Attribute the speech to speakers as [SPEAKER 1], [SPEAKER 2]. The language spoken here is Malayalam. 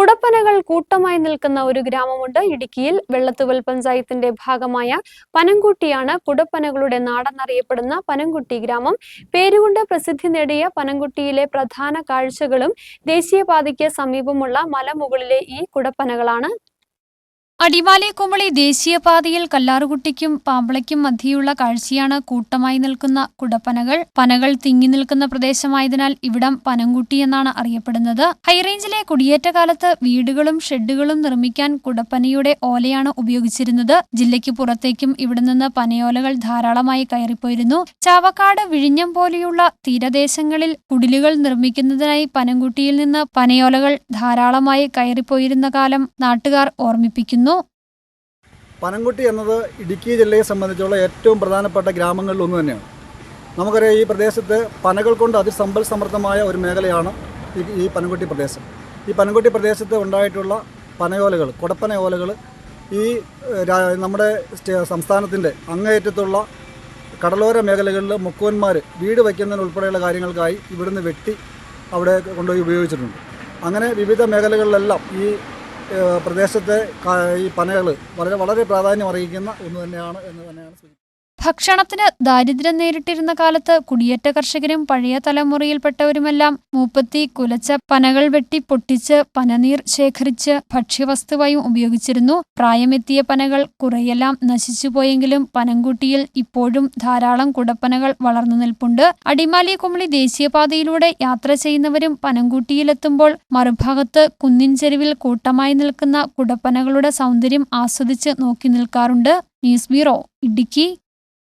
[SPEAKER 1] കുടപ്പനകൾ കൂട്ടമായി നിൽക്കുന്ന ഒരു ഗ്രാമമുണ്ട്. ഇടുക്കിയിൽ വെള്ളത്തുവൽ പഞ്ചായത്തിന്റെ ഭാഗമായ പനംകുട്ടിയാണ് കുടപ്പനകളുടെ നാടെന്നറിയപ്പെടുന്ന പനംകുട്ടി ഗ്രാമം. പേരുകൊണ്ട് പ്രസിദ്ധി നേടിയ പനംകുട്ടിയിലെ പ്രധാന കാഴ്ചകളും ദേശീയപാതയ്ക്ക് സമീപമുള്ള മലമുകളിലെ ഈ കുടപ്പനകളാണ്.
[SPEAKER 2] അടിമാലി കുമളി ദേശീയപാതയിൽ കല്ലാറുകുട്ടിക്കും പാമ്പളയ്ക്കും മധ്യയുള്ള കാഴ്ചയാണ് കൂട്ടമായി നിൽക്കുന്ന കുടപ്പനകൾ. പനകൾ തിങ്ങി നിൽക്കുന്ന പ്രദേശമായതിനാൽ ഇവിടം പനംകുട്ടി എന്നാണ് അറിയപ്പെടുന്നത്. ഹൈറേഞ്ചിലെ കുടിയേറ്റ കാലത്ത് വീടുകളും ഷെഡുകളും നിർമ്മിക്കാൻ കുടപ്പനയുടെ ഓലയാണ് ഉപയോഗിച്ചിരുന്നത്. ജില്ലയ്ക്ക് പുറത്തേക്കും ഇവിടെ നിന്ന് പനയോലകൾ ധാരാളമായി കയറിപ്പോയിരുന്നു. ചാവക്കാട് വിഴിഞ്ഞം പോലെയുള്ള തീരദേശങ്ങളിൽ കുടിലുകൾ നിർമ്മിക്കുന്നതിനായി പനംകുട്ടിയിൽ നിന്ന് പനയോലകൾ ധാരാളമായി കയറിപ്പോയിരുന്ന കാലം നാട്ടുകാർ ഓർമ്മിപ്പിക്കുന്നു.
[SPEAKER 3] പനംകുട്ടി എന്നത് ഇടുക്കി ജില്ലയെ സംബന്ധിച്ചുള്ള ഏറ്റവും പ്രധാനപ്പെട്ട ഗ്രാമങ്ങളിൽ ഒന്ന് തന്നെയാണ്. നമുക്കറിയാം ഈ പ്രദേശത്ത് പനകൾ കൊണ്ട് അതിസമ്പൽ സമൃദ്ധമായ ഒരു മേഖലയാണ് ഈ പനംകുട്ടി പ്രദേശം. ഈ പനംകുട്ടി പ്രദേശത്ത് ഉണ്ടായിട്ടുള്ള പനയോലകൾ കുടപ്പന ഓലകൾ ഈ നമ്മുടെ സംസ്ഥാനത്തിന്റെ അങ്ങേയറ്റത്തുള്ള കടലോര മേഖലകളിൽ മുക്കുവന്മാർ വീട് വയ്ക്കുന്നതിന് ഉൾപ്പെടെയുള്ള കാര്യങ്ങൾക്കായി ഇവിടുന്ന് വെട്ടി അവിടെ കൊണ്ടുപോയി ഉപയോഗിച്ചിട്ടുണ്ട്. അങ്ങനെ വിവിധ മേഖലകളിലെല്ലാം ഈ പ്രദേശത്തെ ഈ പനകൾ വളരെ വളരെ പ്രാധാന്യം അറിയിക്കുന്ന ഒന്ന് തന്നെയാണ് എന്ന് തന്നെയാണ്
[SPEAKER 2] ഭക്ഷണത്തിന് ദാരിദ്ര്യം നേരിട്ടിരുന്ന കാലത്ത് കുടിയേറ്റ കർഷകരും പഴയ തലമുറയിൽപ്പെട്ടവരുമെല്ലാം മൂപ്പത്തി കുലച്ച പനകൾ വെട്ടി പൊട്ടിച്ച് പനനീർ ശേഖരിച്ച് ഭക്ഷ്യവസ്തുവായും ഉപയോഗിച്ചിരുന്നു. പ്രായമെത്തിയ പനകൾ കുറെയെല്ലാം നശിച്ചുപോയെങ്കിലും പനംകുട്ടിയിൽ ഇപ്പോഴും ധാരാളം കുടപ്പനകൾ വളർന്നു നിൽപ്പുണ്ട്. അടിമാലി കുമളി ദേശീയപാതയിലൂടെ യാത്ര ചെയ്യുന്നവരും പനംകുട്ടിയിലെത്തുമ്പോൾ മറുഭാഗത്ത് കുന്നിൻ ചെരുവിൽ കൂട്ടമായി നിൽക്കുന്ന കുടപ്പനകളുടെ സൗന്ദര്യം ആസ്വദിച്ച് നോക്കി നിൽക്കാറുണ്ട്. News bureau Idukki.